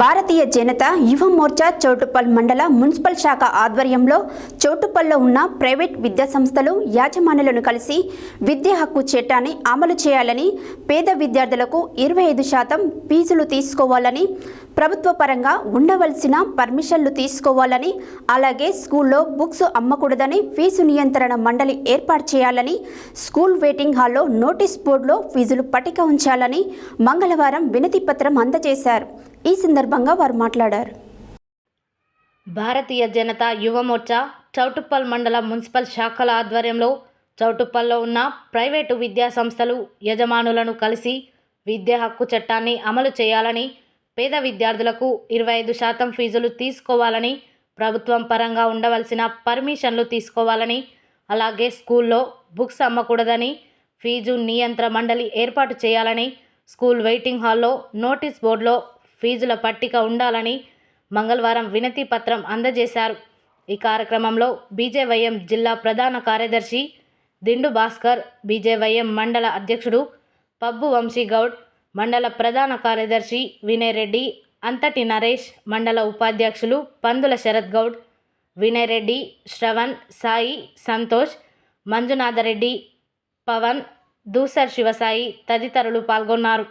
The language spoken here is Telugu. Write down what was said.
భారతీయ జనతా యువ మోర్చా చౌటుపల్ మండల మున్సిపల్ శాఖ ఆధ్వర్యంలో చౌటుపల్లో ఉన్న ప్రైవేట్ విద్యాసంస్థలు యాజమాన్యులను కలిసి విద్యా హక్కు చట్టాన్ని అమలు చేయాలని పేద విద్యార్థులకు ఇరవై ఐదు శాతం ఫీజులు తీసుకోవాలని ప్రభుత్వ పరంగా ఉండవలసిన పర్మిషన్లు తీసుకోవాలని అలాగే స్కూల్లో బుక్స్ అమ్మకూడదని ఫీజు నియంత్రణ మండలి ఏర్పాటు చేయాలని స్కూల్ వెయిటింగ్ హాల్లో నోటీస్ బోర్డులో ఫీజులు పట్టిక ఉంచాలని మంగళవారం వినతి పత్రం అందజేశారు. ఈ సందర్భంగా వారు మాట్లాడారు. భారతీయ జనతా యువమోర్చా చౌటుప్పల్ మండల మున్సిపల్ శాఖల ఆధ్వర్యంలో చౌటుప్పల్లో ఉన్న ప్రైవేటు విద్యా సంస్థలు యజమానులను కలిసి విద్యా హక్కు చట్టాన్ని అమలు చేయాలని పేద విద్యార్థులకు ఇరవై ఐదు శాతం ఫీజులు తీసుకోవాలని ప్రభుత్వం పరంగా ఉండవలసిన పర్మిషన్లు తీసుకోవాలని అలాగే స్కూల్లో బుక్స్ అమ్మకూడదని ఫీజు నియంత్ర మండలి ఏర్పాటు చేయాలని స్కూల్ వెయిటింగ్ హాల్లో నోటీస్ బోర్డులో ఫీజుల పట్టిక ఉండాలని మంగళవారం వినతి పత్రం అందజేశారు. ఈ కార్యక్రమంలో బీజేవైఎం జిల్లా ప్రధాన కార్యదర్శి దిండు భాస్కర్ బీజేవైఎం మండల అధ్యక్షుడు పబ్బు వంశీగౌడ్ మండల ప్రధాన కార్యదర్శి వినయ్ రెడ్డి అంతటి నరేష్ మండల ఉపాధ్యక్షులు పందుల శరత్ గౌడ్ వినయ్ రెడ్డి శ్రవణ్ సాయి సంతోష్ మంజునాథరెడ్డి పవన్ దూసర్ శివసాయి తదితరులు పాల్గొన్నారు.